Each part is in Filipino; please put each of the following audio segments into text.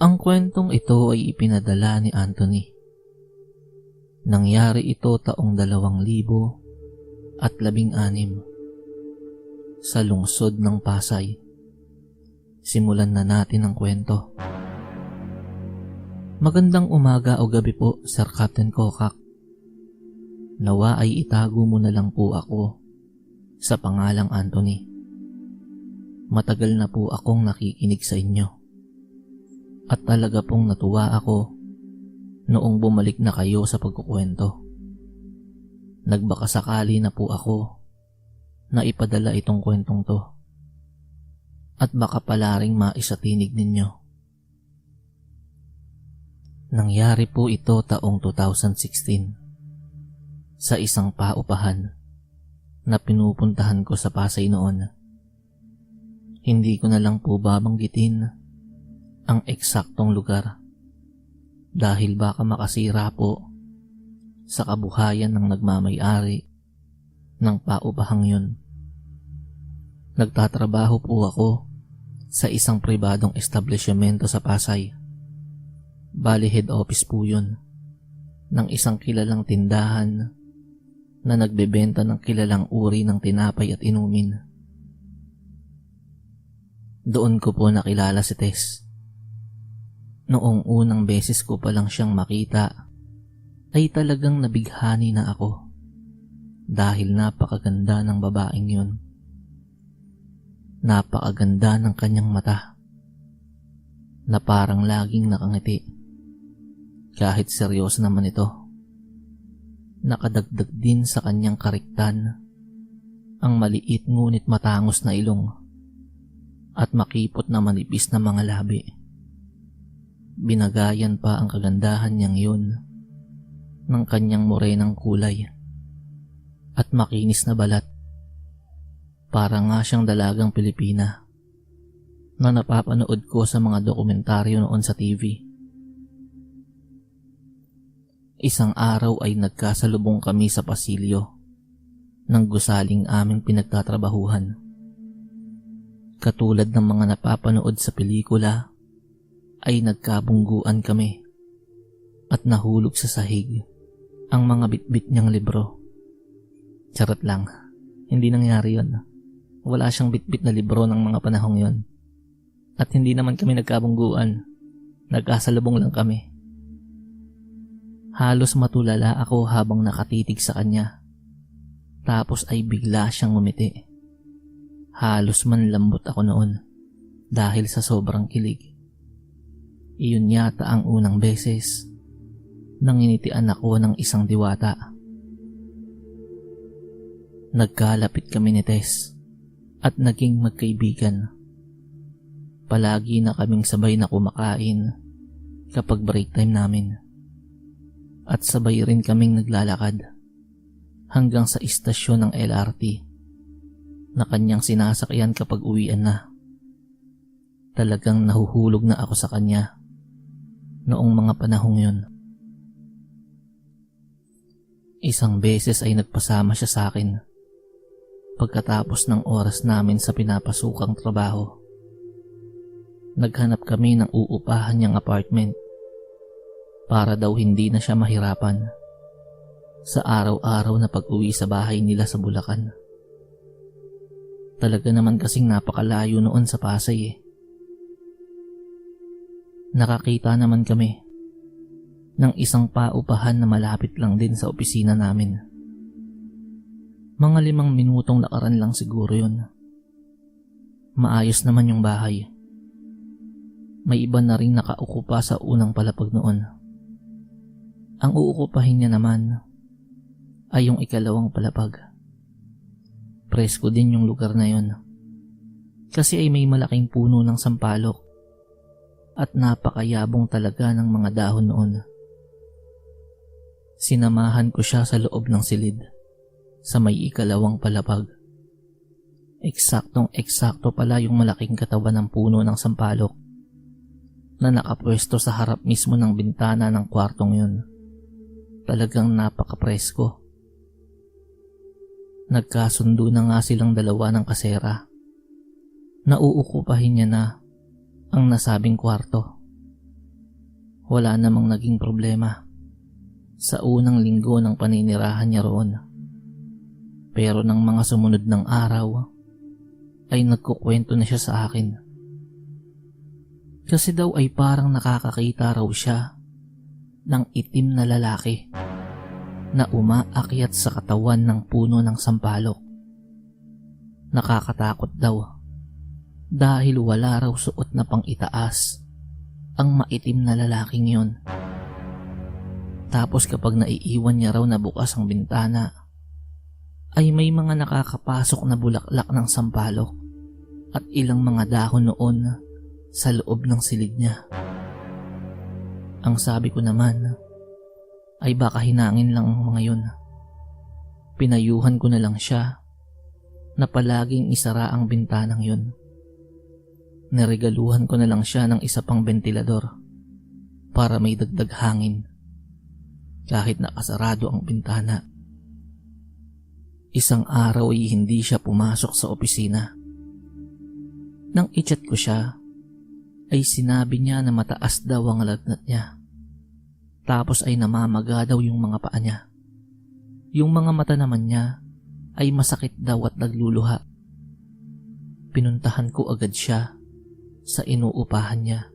Ang kwentong ito ay ipinadala ni Anthony. Nangyari ito taong dalawang libo at labing anim sa lungsod ng Pasay. Simulan na natin ang kwento. Magandang umaga o gabi po, Sir Captain Kokak. Nawa ay itago mo na lang po ako sa pangalang Anthony. Matagal na po akong nakikinig sa inyo. At talaga pong natuwa ako noong bumalik na kayo sa pagkukwento. Nagbaka sakali na po ako na ipadala itong kwentong to. At baka pala ring maisatinig ninyo. Nangyari po ito taong 2016 sa isang paupahan na pinupuntahan ko sa Pasay noon. Hindi ko na lang po babanggitin ang eksaktong lugar dahil baka makasira po sa kabuhayan ng nagmamayari ng paubahang yun. Nagtatrabaho po ako sa isang pribadong establishmento sa Pasay. Bali head office po yun ng isang kilalang tindahan na nagbebenta ng kilalang uri ng tinapay at inumin. Doon ko po nakilala si Tess. Noong unang beses ko pa lang siyang makita, ay talagang nabighani na ako dahil napakaganda ng babaeng yun. Napakaganda ng kanyang mata na parang laging nakangiti. Kahit seryoso naman ito, nakadagdag din sa kanyang kariktan ang maliit ngunit matangos na ilong at makipot na manipis na mga labi. Binagayan pa ang kagandahan niyang yun ng kanyang morenang kulay at makinis na balat. Para nga siyang dalagang Pilipina na napapanood ko sa mga dokumentaryo noon sa TV. Isang araw ay nagkasalubong kami sa pasilyo ng gusaling aming pinagtatrabahuhan. Katulad ng mga napapanood sa pelikula ay nagkabungguan kami at nahulog sa sahig ang mga bitbit niyang libro. Charot lang, hindi nangyari yon. Wala siyang bitbit na libro ng mga panahong yon. At hindi naman kami nagkabungguan. Nagkasalubong lang kami. Halos matulala ako habang nakatitig sa kanya. Tapos ay bigla siyang umiti. Halos man lambot ako noon dahil sa sobrang kilig. Iyon yata ang unang beses nang initian ako ng isang diwata. Nagkalapit kami ni Tess at naging magkaibigan. Palagi na kaming sabay na kumakain kapag break time namin. At sabay rin kaming naglalakad hanggang sa istasyon ng LRT na kanyang sinasakyan kapag uwian na. Talagang nahuhulog na ako sa kanya noong mga panahong yun. Isang beses ay nagpasama siya sa akin pagkatapos ng oras namin sa pinapasukang trabaho. Naghanap kami ng uupahan niyang apartment para daw hindi na siya mahirapan sa araw-araw na pag-uwi sa bahay nila sa Bulacan. Talaga naman kasing napakalayo noon sa Pasay eh. Nakakita naman kami ng isang paupahan na malapit lang din sa opisina namin. Mga limang minutong lakaran lang siguro yun. Maayos naman yung bahay. May iba na rin nakaukupa sa unang palapag noon. Ang uukupahin niya naman ay yung ikalawang palapag. Presko din yung lugar na yon. Kasi ay may malaking puno ng sampalok at napakayabong talaga ng mga dahon noon. Sinamahan ko siya sa loob ng silid sa may ikalawang palapag. Eksaktong eksakto pala yung malaking katawan ng puno ng sampalok na nakapwesto sa harap mismo ng bintana ng kwartong yun. Talagang napakapresko. Nagkasundo na nga silang dalawa ng kasera. Nauukupahin niya na ang nasabing kwarto Wala namang naging problema sa unang linggo ng paninirahan niya roon. Pero ng mga sumunod ng araw, ay nagkukwento na siya sa akin. Kasi daw ay parang nakakakita raw siya ng itim na lalaki na umaakyat sa katawan ng puno ng sampalok. Nakakatakot daw dahil wala raw suot na pang itaas ang maitim na lalaking yon. Tapos kapag naiiwan niya raw na bukas ang bintana, ay may mga nakakapasok na bulaklak ng sampalok at ilang mga dahon noon sa loob ng silid niya. Ang sabi ko naman ay baka hinangin lang ang mga yun. Pinayuhan ko na lang siya na palaging isara ang bintanang yun. Niregaluhan ko na lang siya ng isa pang ventilador para may dagdag hangin kahit nakasarado ang bintana. Isang araw ay hindi siya pumasok sa opisina. Nang i-chat ko siya, ay sinabi niya na mataas daw ang lagnat niya. Tapos ay namamaga daw yung mga paa niya. Yung mga mata naman niya ay masakit daw at nagluluha. Pinuntahan ko agad siya sa inuupahan niya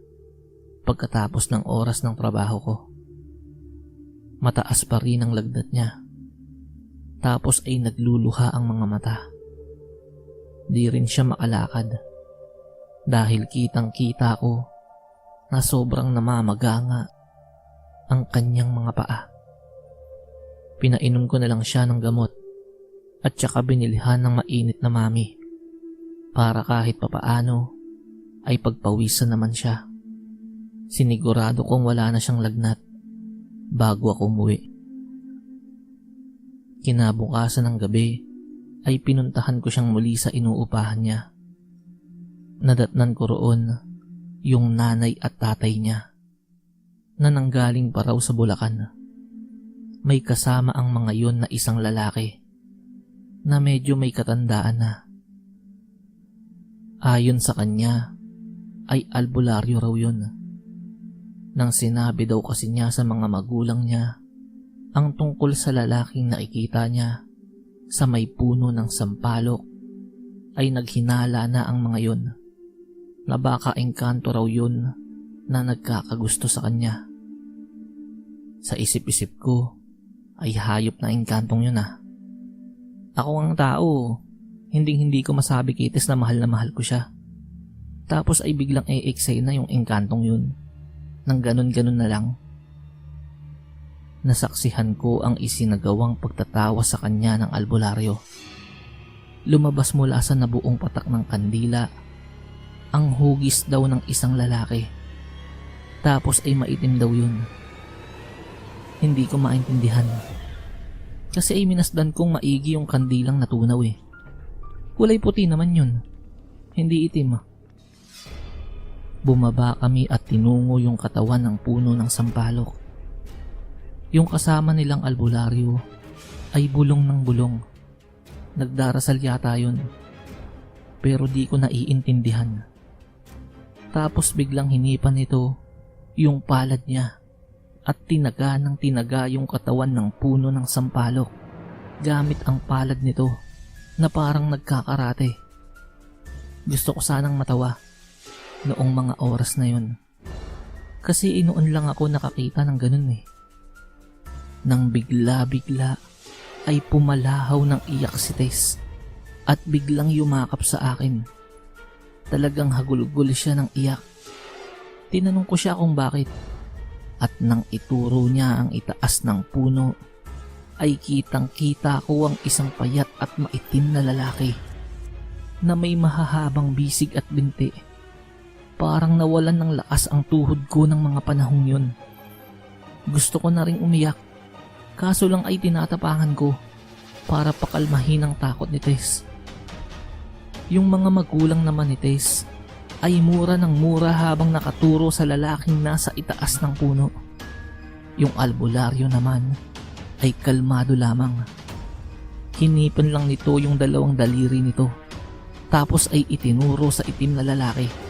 pagkatapos ng oras ng trabaho ko. Mataas pa rin ang lagnat niya. Tapos ay nagluluha ang mga mata. Di rin siya makalakad dahil kitang kita ko na sobrang namamaga nga ang kanyang mga paa. Pinainom ko na lang siya ng gamot at saka binilihan ng mainit na mami para kahit papaano ay pagpawisan naman siya. Sinigurado kong wala na siyang lagnat bago ako umuwi. Kinabukasan ng gabi ay pinuntahan ko siyang muli sa inuupahan niya. Nadatnan ko roon yung nanay at tatay niya na nanggaling pa raw sa Bulacan. May kasama ang mga yon na isang lalaki na medyo may katandaan na. Ayon sa kanya ay albularyo raw yun. Nang sinabi daw kasi niya sa mga magulang niya ang tungkol sa lalaking nakikita niya sa may puno ng sampalok ay naghinala na ang mga yon na baka engkanto raw yun na nagkakagusto sa kanya. Sa isip-isip ko ay hayop na engkantong yun ah. Ako ang tao, hindi hindi ko masabi kitis na mahal na mahal ko siya. Tapos ay biglang e-excite na yung engkantong yun. Nang ganun-ganun na lang. Nasaksihan ko ang isinagawang pagtatawa sa kanya ng albularyo. Lumabas mula sa nabuong patak ng kandila ang hugis daw ng isang lalaki. Tapos ay maitim daw yun. Hindi ko maintindihan. Kasi ay minasdan kong maigi yung kandilang natunaw eh. Kulay puti naman yun. Hindi itim. Bumaba kami at tinungo yung katawan ng puno ng sampalok. Yung kasama nilang albularyo ay bulong ng bulong. Nagdarasal yata yun. Pero di ko naiintindihan. Tapos biglang hinipan nito yung palad niya at tinaga ng tinaga yung katawan ng puno ng sampalok gamit ang palad nito na parang nagkakarate. Gusto ko sanang matawa noong mga oras na yun. Kasi inoon lang ako nakakita ng ganun eh. Nang bigla-bigla ay pumalahaw ng iyak si Tess at biglang yumakap sa akin. Talagang hagulgul siya ng iyak. Tinanong ko siya kung bakit at nang ituro niya ang itaas ng puno ay kitang kita ko ang isang payat at maitim na lalaki na may mahahabang bisig at binti. Parang nawalan ng lakas ang tuhod ko ng mga panahong yun. Gusto ko na ring umiyak, kaso lang ay tinatapangan ko para pakalmahin ang takot ni Tess. Yung mga magulang naman ni Tess ay mura ng mura habang nakaturo sa lalaking nasa itaas ng puno. Yung albularyo naman ay kalmado lamang. Hinipan lang nito yung dalawang daliri nito. Tapos ay itinuro sa itim na lalaki.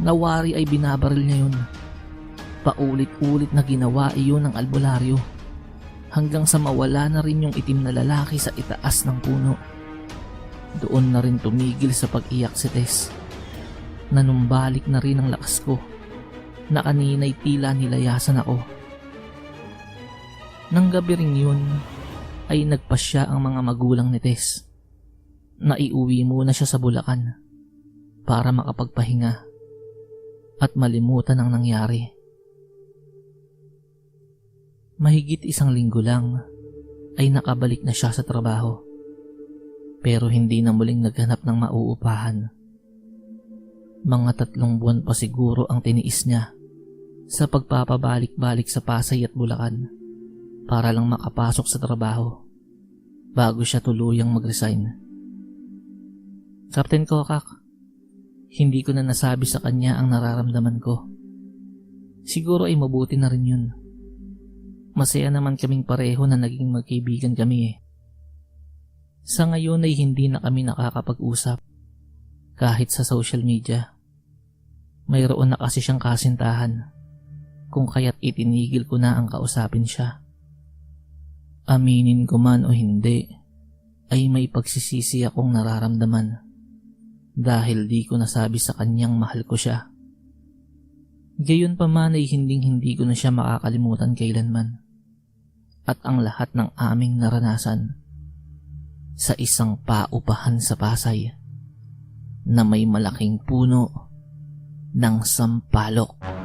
Nawari ay binabaril niya yun. Paulit-ulit na ginawa iyon ng albularyo hanggang sa mawala na rin yung itim na lalaki sa itaas ng puno. Doon na rin tumigil sa pag-iyak si Tess. Nanumbalik na rin ang lakas ko na kanina'y tila nilayasan ako. Nang gabi rin yun, ay nagpasya ang mga magulang ni Tess. Naiuwi muna siya sa Bulacan para makapagpahinga at malimutan ang nangyari. Mahigit isang linggo lang ay nakabalik na siya sa trabaho pero hindi na muling naghanap ng mauupahan. Mga tatlong buwan pa siguro ang tiniis niya sa pagpapabalik-balik sa Pasay at Bulacan para lang makapasok sa trabaho bago siya tuluyang mag-resign. Captain Kokak, hindi ko na nasabi sa kanya ang nararamdaman ko. Siguro ay mabuti na rin yun. Masaya naman kaming pareho na naging magkaibigan kami eh. Sa ngayon ay hindi na kami nakakapag-usap kahit sa social media. Mayroon na kasi siyang kasintahan kung kaya't itinigil ko na ang kausapin siya. Aminin ko man o hindi, ay may pagsisisi akong nararamdaman dahil di ko nasabi sa kanyang mahal ko siya. Gayon pa man ay hinding hindi ko na siya makakalimutan kailanman. At ang lahat ng aming naranasan sa isang paupahan sa Pasay na may malaking puno ng sampalok.